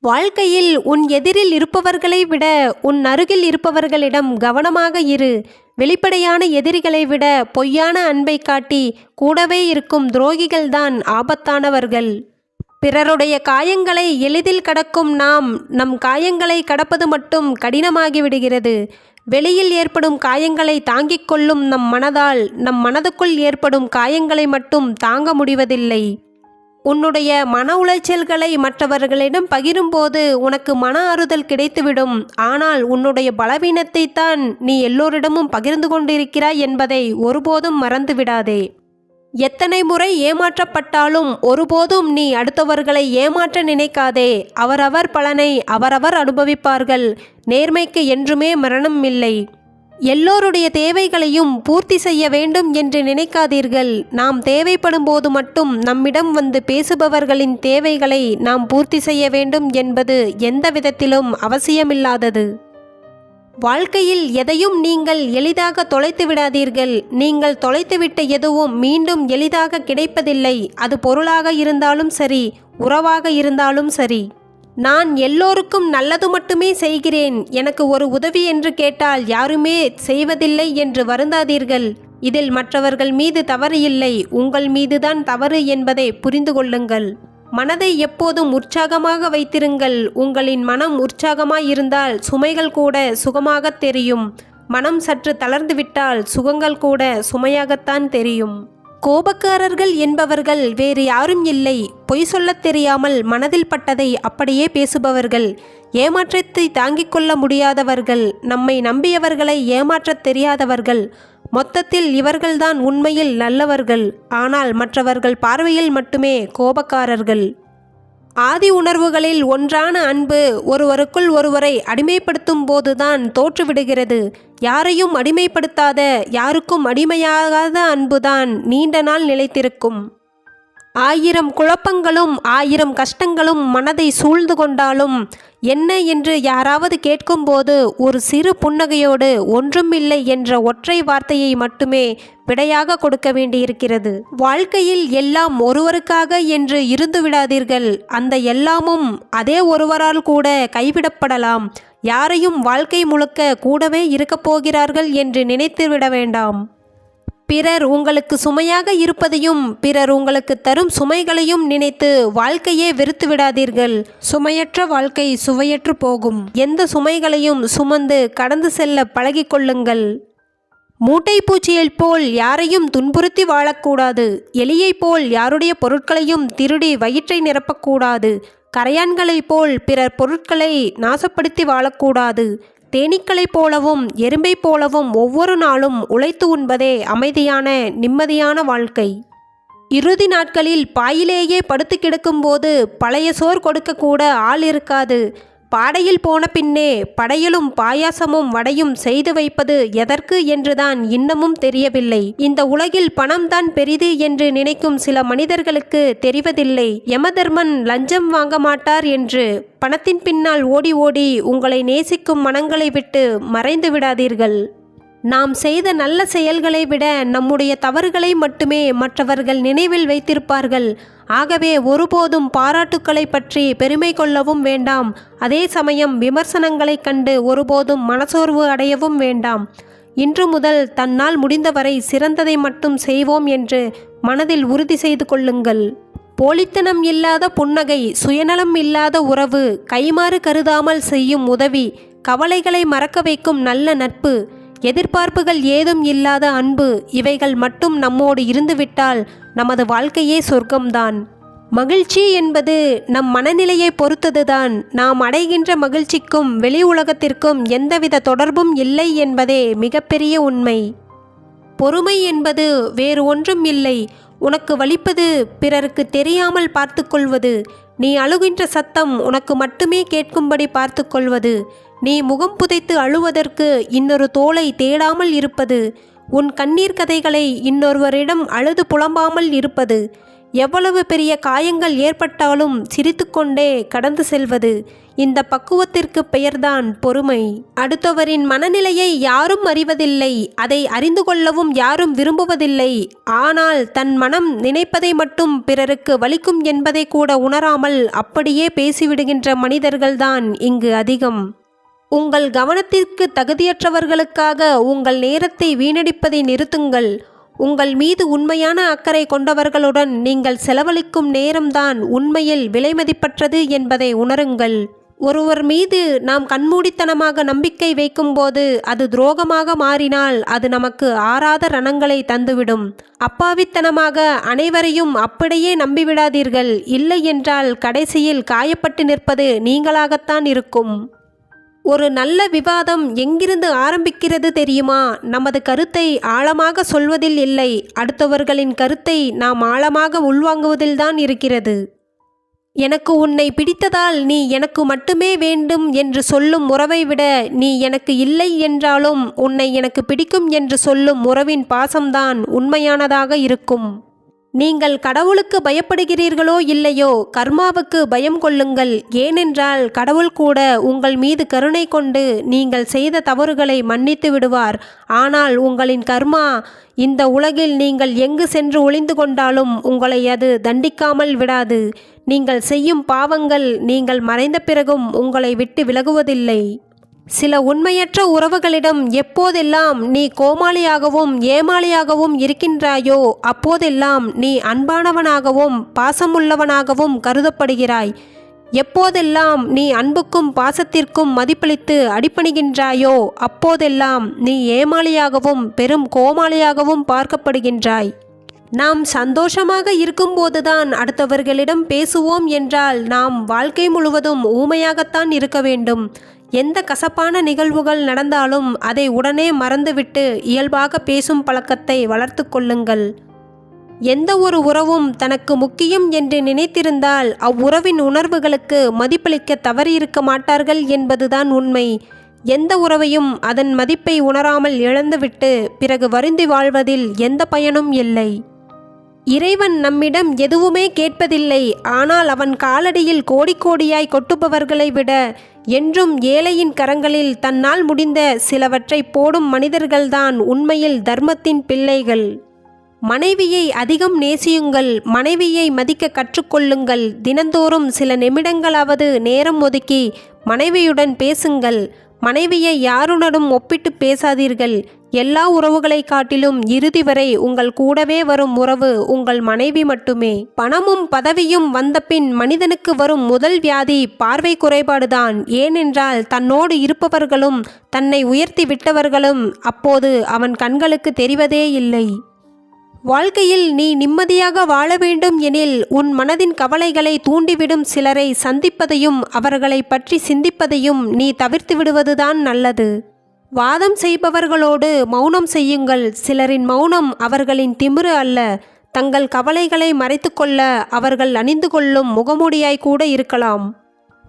வாழ்க்கையில் உன் எதிரில் இருப்பவர்களை விட உன் அருகில் இருப்பவர்களிடம் கவனமாக இரு. வெளிப்படையான எதிரிகளை விட பொய்யான அன்பை காட்டி கூடவே இருக்கும் துரோகிகள்தான் ஆபத்தானவர்கள். பிறருடைய காயங்களை எளிதில் கடக்கும் நாம் நம் காயங்களை கடப்பது மட்டும் கடினமாகிவிடுகிறது வெளியில் ஏற்படும் காயங்களை தாங்கிக் கொள்ளும் நம் மனதால் நம் மனதுக்குள் ஏற்படும் காயங்களை மட்டும் தாங்க முடிவதில்லை. உன்னுடைய மன உளைச்சல்களை மற்றவர்களிடம் பகிரும்போது உனக்கு மன ஆறுதல் கிடைத்துவிடும். ஆனால் உன்னுடைய பலவீனத்தை தான் நீ எல்லோரிடமும் பகிர்ந்து கொண்டிருக்கிறாய் என்பதை ஒருபோதும் மறந்துவிடாதே. எத்தனை முறை ஏமாற்றப்பட்டாலும் ஒருபோதும் நீ அடுத்தவர்களை ஏமாற்ற நினைக்காதே. அவரவர் பலனை அவரவர் அனுபவிப்பார்கள். நேர்மைக்கு என்றுமே மரணம் இல்லை. எல்லோருடைய தேவைகளையும் பூர்த்தி செய்ய வேண்டும் என்று நினைக்காதீர்கள். நாம் தேவைப்படும் போது மட்டும் நம்மிடம் வந்து பேசுபவர்களின் தேவைகளை நாம் பூர்த்தி செய்ய வேண்டும் என்பது எந்த விதத்திலும் அவசியமில்லாதது. வாழ்க்கையில் எதையும் நீங்கள் எளிதாக தொலைத்து விடாதீர்கள். நீங்கள் தொலைத்துவிட்ட எதுவும் மீண்டும் எளிதாக கிடைப்பதில்லை. அது பொருளாக இருந்தாலும் சரி உறவாக இருந்தாலும் சரி. நான் எல்லோருக்கும் நல்லது மட்டுமே செய்கிறேன். எனக்கு ஒரு உதவி என்று கேட்டால் யாருமே செய்வதில்லை என்று வருந்தாதீர்கள். இதில் மற்றவர்கள் மீது தவறு இல்லை. உங்கள் மீதுதான் தவறு என்பதை புரிந்து கொள்ளுங்கள். மனதை எப்போதும் உற்சாகமாக வைத்திருங்கள். உங்களின் மனம் உற்சாகமாயிருந்தால் சுமைகள் கூட சுகமாகத் தெரியும். மனம் சற்று தளர்ந்துவிட்டால் சுகங்கள் கூட சுமையாகத்தான் தெரியும். கோபக்காரர்கள் என்பவர்கள் வேறு யாரும் இல்லை. பொய் சொல்லத் தெரியாமல் மனதில் பட்டதை அப்படியே பேசுபவர்கள். ஏமாற்றத்தை தாங்கிக் கொள்ள முடியாதவர்கள். நம்மை நம்பியவர்களை ஏமாற்றத் தெரியாதவர்கள். மொத்தத்தில் இவர்கள்தான் உண்மையில் நல்லவர்கள். ஆனால் மற்றவர்கள் பார்வையில் மட்டுமே கோபக்காரர்கள். ஆதி உணர்வுகளில் ஒன்றான அன்பு ஒருவருக்குள் ஒருவரை அடிமைப்படுத்தும் போதுதான் தோற்றுவிடுகிறது. யாரையும் அடிமைப்படுத்தாத யாருக்கும் அடிமையாகாத அன்புதான் நீண்ட நாள் நிலைத்திருக்கும். ஆயிரம் குழப்பங்களும் ஆயிரம் கஷ்டங்களும் மனதை சூழ்ந்து கொண்டாலும் என்ன என்று யாராவது கேட்கும்போது ஒரு சிறு புன்னகையோடு ஒன்றுமில்லை என்ற ஒற்றை வார்த்தையை மட்டுமே விடையாக கொடுக்க வேண்டியிருக்கிறது. வாழ்க்கையில் எல்லாம் ஒருவருக்காக என்று இருந்து விடாதீர்கள். அந்த எல்லாமும் அதே ஒருவரால் கூட கைவிடப்படலாம். யாரையும் வாழ்க்கை முழுக்க கூடவே இருக்கப் போகிறார்கள் என்று நினைத்து விட வேண்டாம். பிறர் உங்களுக்கு சுமையாக இருப்பதையும் பிறர் உங்களுக்கு தரும் சுமைகளையும் நினைத்து வாழ்க்கையே வெறுத்து விடாதீர்கள். சுமையற்ற வாழ்க்கை சுவையற்று போகும். எந்த சுமைகளையும் சுமந்து கடந்து செல்ல பழகிக்கொள்ளுங்கள் மூட்டை பூச்சியைப் போல் யாரையும் துன்புறுத்தி வாழக்கூடாது. எலியைப் போல் யாருடைய பொருட்களையும் திருடி வயிற்றை நிரப்பக்கூடாது. கரையான்களைப் போல் பிறர் பொருட்களை நாசப்படுத்தி வாழக்கூடாது. தேனீக்களைப் போலவும் எறும்பைப் போலவும் ஒவ்வொரு நாளும் உழைத்து உண்பதே அமைதியான நிம்மதியான வாழ்க்கை. இறுதி நாட்களில் பாயிலேயே படுத்து கிடக்கும்போது பழைய சோர் கொடுக்கக்கூட ஆள் இருக்காது. பாடையில் போன பின்னே படையலும் பாயாசமும் வடையும் செய்து வைப்பது எதற்கு என்றுதான் இன்னமும் தெரியவில்லை. இந்த உலகில் பணம்தான் பெரிது என்று நினைக்கும் சில மனிதர்களுக்கு தெரிவதில்லை. யமதர்மன் லஞ்சம் வாங்க மாட்டார் என்று பணத்தின் பின்னால் ஓடி ஓடி உங்களை நேசிக்கும் மனங்களை விட்டு மறைந்து விடாதீர்கள். நாம் செய்த நல்ல செயல்களை விட நம்முடைய தவறுகளை மட்டுமே மற்றவர்கள் நினைவில் வைத்திருப்பார்கள். ஆகவே ஒருபோதும் பாராட்டுக்களை பற்றி பெருமை கொள்ளவும் வேண்டாம். அதே சமயம் விமர்சனங்களைக் கண்டு ஒருபோதும் மனசோர்வு அடையவும் வேண்டாம். இன்று முதல் தன்னால் முடிந்தவரை சிறந்ததை மட்டும் செய்வோம் என்று மனதில் உறுதி செய்து கொள்ளுங்கள். போலித்தனம் இல்லாத புன்னகை சுயநலம் இல்லாத உறவு கைமாறு கருதாமல் செய்யும் உதவி கவலைகளை மறக்க வைக்கும் நல்ல நட்பு எதிர்பார்ப்புகள் ஏதும் இல்லாத அன்பு இவைகள் மட்டும் நம்மோடு இருந்துவிட்டால் நமது வாழ்க்கையே சொர்க்கம்தான். மகிழ்ச்சி என்பது நம் மனநிலையை பொறுத்ததுதான். நாம் அடைகின்ற மகிழ்ச்சிக்கும் வெளி உலகத்திற்கும் எந்தவித தொடர்பும் இல்லை என்பதே மிகப்பெரிய உண்மை. பொறுமை என்பது வேறு ஒன்றும் இல்லை. உனக்கு வலிப்பது பிறருக்கு தெரியாமல் பார்த்துக்கொள்வது நீ அழுகின்ற சத்தம் உனக்கு மட்டுமே கேட்கும்படி பார்த்துக்கொள்வது. நீ முகம் புதைத்து அழுவதற்கு இன்னொரு தோலை தேடாமல் இருப்பது. உன் கண்ணீர் கதைகளை இன்னொருவரிடம் அழுது புலம்பாமல் இருப்பது. எவ்வளவு பெரிய காயங்கள் ஏற்பட்டாலும் சிரித்துக்கொண்டே கடந்து செல்வது. இந்த பக்குவத்திற்கு பெயர்தான் பொறுமை. அடுத்தவரின் மனநிலையை யாரும் அறிவதில்லை. அதை அறிந்து கொள்ளவும் யாரும் விரும்புவதில்லை. ஆனால் தன் மனம் நினைப்பதை மட்டும் பிறருக்கு வலிக்கும் என்பதை கூட உணராமல் அப்படியே பேசிவிடுகின்ற மனிதர்கள்தான் இங்கு அதிகம். உங்கள் கவனத்திற்கு தகுதியற்றவர்களுக்காக உங்கள் நேரத்தை வீணடிப்பதை நிறுத்துங்கள். உங்கள் மீது உண்மையான அக்கறை கொண்டவர்களுடன் நீங்கள் செலவழிக்கும் நேரம்தான் உண்மையில் விலைமதிப்பற்றது என்பதை உணருங்கள். ஒருவர் மீது நாம் கண்மூடித்தனமாக நம்பிக்கை வைக்கும்போது அது துரோகமாக மாறினால் அது நமக்கு ஆறாத ரணங்களை தந்துவிடும். அப்பாவித்தனமாக அனைவரையும் அப்படியே நம்பிவிடாதீர்கள். இல்லை என்றால் கடைசியில் காயப்பட்டு நிற்பது நீங்களாகத்தான் இருக்கும். ஒரு நல்ல விவாதம் எங்கிருந்து ஆரம்பிக்கிறது தெரியுமா? நமது கருத்தை ஆழமாக சொல்வதில் இல்லை. அடுத்தவர்களின் கருத்தை நாம் ஆழமாக உள்வாங்குவதில்தான் இருக்கிறது. எனக்கு உன்னை பிடித்ததால் நீ எனக்கு மட்டுமே வேண்டும் என்று சொல்லும் உறவை விட நீ எனக்கு இல்லை என்றாலும் உன்னை எனக்கு பிடிக்கும் என்று சொல்லும் உறவின் பாசம்தான் உண்மையானதாக இருக்கும். நீங்கள் கடவுளுக்கு பயப்படுகிறீர்களோ இல்லையோ கர்மாவுக்கு பயம் கொள்ளுங்கள். ஏனென்றால் கடவுள் கூட உங்கள் மீது கருணை கொண்டு நீங்கள் செய்த தவறுகளை மன்னித்து விடுவார். ஆனால் உங்களின் கர்மா இந்த உலகில் நீங்கள் எங்கு சென்று ஒளிந்து கொண்டாலும் உங்களை அது தண்டிக்காமல் விடாது. நீங்கள் செய்யும் பாவங்கள் நீங்கள் மறைந்த பிறகும் உங்களை விட்டு விலகுவதில்லை. சில உண்மையற்ற உறவுகளிடம் எப்போதெல்லாம் நீ கோமாளியாகவும் ஏமாளியாகவும் இருக்கின்றாயோ அப்போதெல்லாம் நீ அன்பானவனாகவும் பாசமுள்ளவனாகவும் கருதப்படுகிறாய். எப்போதெல்லாம் நீ அன்புக்கும் பாசத்திற்கும் மதிப்பளித்து அடிப்பணிகின்றாயோ அப்போதெல்லாம் நீ ஏமாளியாகவும் பெரும் கோமாளியாகவும் பார்க்கப்படுகின்றாய். நாம் சந்தோஷமாக இருக்கும்போதுதான் அடுத்தவர்களிடம் பேசுவோம் என்றால் நாம் வாழ்க்கை முழுவதும் ஊமையாகத்தான் இருக்க வேண்டும். எந்த கசப்பான நிகழ்வுகள் நடந்தாலும் அதை உடனே மறந்துவிட்டு இயல்பாக பேசும் பழக்கத்தை வளர்த்து கொள்ளுங்கள். எந்த ஒரு உறவும் தனக்கு முக்கியம் என்று நினைத்திருந்தால் அவ்வுறவின் உணர்வுகளுக்கு மதிப்பளிக்க தவறியிருக்க மாட்டார்கள் என்பதுதான் உண்மை. எந்த உறவையும் அதன் மதிப்பை உணராமல் இழந்துவிட்டு பிறகு வருந்தி வாழ்வதில் எந்த பயனும் இல்லை. இறைவன் நம்மிடம் எதுவுமே கேட்பதில்லை. ஆனால் அவன் காலடியில் கோடிக்கோடியாய் கொட்டுபவர்களை விட என்றும் ஏழையின் கரங்களில் தன்னால் முடிந்த சிலவற்றை போடும் மனிதர்கள்தான் உண்மையில் தர்மத்தின் பிள்ளைகள். மனைவியை அதிகம் நேசியுங்கள் மனைவியை மதிக்க கற்றுக்கொள்ளுங்கள். தினந்தோறும் சில நிமிடங்களாவது நேரம் ஒதுக்கி மனைவியுடன் பேசுங்கள். மனைவியை யாருடனும் ஒப்பிட்டு பேசாதீர்கள். எல்லா உறவுகளை காட்டிலும் இறுதி வரை உங்கள் கூடவே வரும் உறவு உங்கள் மனைவி மட்டுமே. பணமும் பதவியும் வந்தபின் மனிதனுக்கு வரும் முதல் வியாதி பார்வை குறைபாடுதான். ஏனென்றால் தன்னோடு இருப்பவர்களும் தன்னை உயர்த்தி விட்டவர்களும் அப்போது அவன் கண்களுக்கு தெரிவதே இல்லை. வாழ்க்கையில் நீ நிம்மதியாக வாழ வேண்டும் எனில் உன் மனதின் கவலைகளை தூண்டிவிடும் சிலரை சந்திப்பதையும் அவர்களை பற்றி சிந்திப்பதையும் நீ தவிர்த்து விடுவதுதான் நல்லது. வாதம் செய்பவர்களோடு மௌனம் செய்யுங்கள். சிலரின் மௌனம் அவர்களின் திமிரு அல்ல. தங்கள் கவலைகளை மறைத்துக்கொள்ள அவர்கள் அணிந்து கொள்ளும் முகமூடியாய் கூட இருக்கலாம்.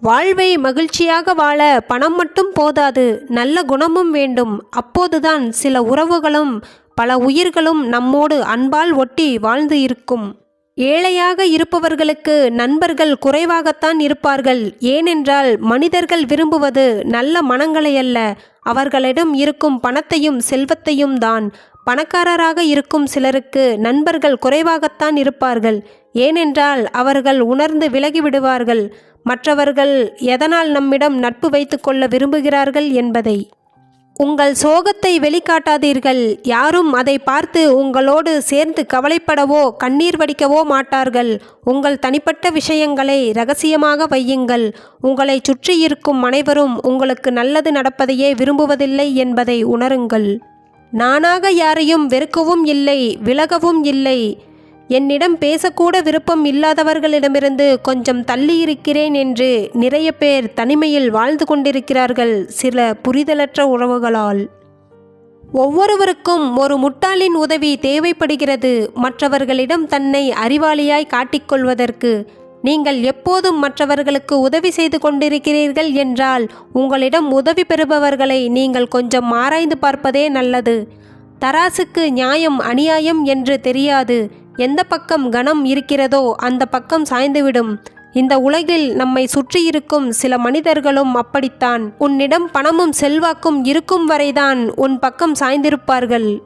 வாழ்வை மகிழ்ச்சியாக வாழ பணம் மட்டும் போதாது நல்ல குணமும் வேண்டும். அப்போதுதான் சில உறவுகளும் பல உயிர்களும் நம்மோடு அன்பால் ஒட்டி வாழ்ந்து இருக்கும். ஏழையாக இருப்பவர்களுக்கு நண்பர்கள் குறைவாகத்தான் இருப்பார்கள். ஏனென்றால் மனிதர்கள் விரும்புவது நல்ல மனங்களை அல்ல அவர்களிடம் இருக்கும் பணத்தையும் செல்வத்தையும் தான். பணக்காரராக இருக்கும் சிலருக்கு நண்பர்கள் குறைவாகத்தான் இருப்பார்கள். ஏனென்றால் அவர்கள் உணர்ந்து விலகிவிடுவார்கள். மற்றவர்கள் எதனால் நம்மிடம் நட்பு வைத்துக்கொள்ள விரும்புகிறார்கள் என்பதை. உங்கள் சோகத்தை வெளிக்காட்டாதீர்கள். யாரும் அதை பார்த்து உங்களோடு சேர்ந்து கவலைப்படவோ கண்ணீர் வடிக்கவோ மாட்டார்கள். உங்கள் தனிப்பட்ட விஷயங்களை ரகசியமாக வையுங்கள். உங்களை சுற்றியிருக்கும் அனைவரும் உங்களுக்கு நல்லது நடப்பதையே விரும்புவதில்லை என்பதை உணருங்கள். நானாக யாரையும் வெறுக்கவும் இல்லை விலகவும் இல்லை. என்னிடம் பேசக்கூட விருப்பம் இல்லாதவர்களிடமிருந்து கொஞ்சம் தள்ளி இருக்கிறேன் என்று நிறைய பேர் தனிமையில் வாழ்ந்து கொண்டிருக்கிறார்கள் சில புரிதலற்ற உறவுகளால். ஒவ்வொருவருக்கும் ஒரு முட்டாளின் உதவி தேவைப்படுகிறது. மற்றவர்களிடம் தன்னை அறிவாளியாய் காட்டிக்கொள்வதற்கு நீங்கள் எப்போதும் மற்றவர்களுக்கு உதவி செய்து கொண்டிருக்கிறீர்கள் என்றால் உங்களிடம் உதவி பெறுபவர்களை நீங்கள் கொஞ்சம் ஆராய்ந்து பார்ப்பதே நல்லது. தராசுக்கு நியாயம் அநியாயம் என்று தெரியாது. எந்த பக்கம் கணம் இருக்கிறதோ அந்த பக்கம் சாய்ந்துவிடும். இந்த உலகில் நம்மை சுற்றியிருக்கும் சில மனிதர்களும் அப்படித்தான். உன்னிடம் பணமும் செல்வாக்கும் இருக்கும் வரைதான் உன் பக்கம் சாய்ந்திருப்பார்கள்.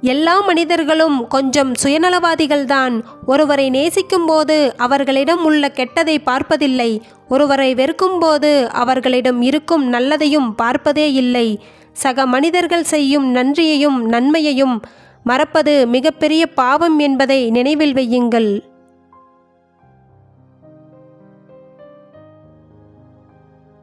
எல்லா மனிதர்களும் கொஞ்சம் சுயநலவாதிகள்தான். ஒருவரை நேசிக்கும்போது அவர்களிடம் உள்ள கெட்டதை பார்ப்பதில்லை. ஒருவரை வெறுக்கும் போது அவர்களிடம் இருக்கும் நல்லதையும் பார்ப்பதே இல்லை. சக மனிதர்கள் செய்யும் நன்றியையும் நன்மையையும் மறப்பது மிகப்பெரிய பாவம் என்பதை நினைவில் வையுங்கள்.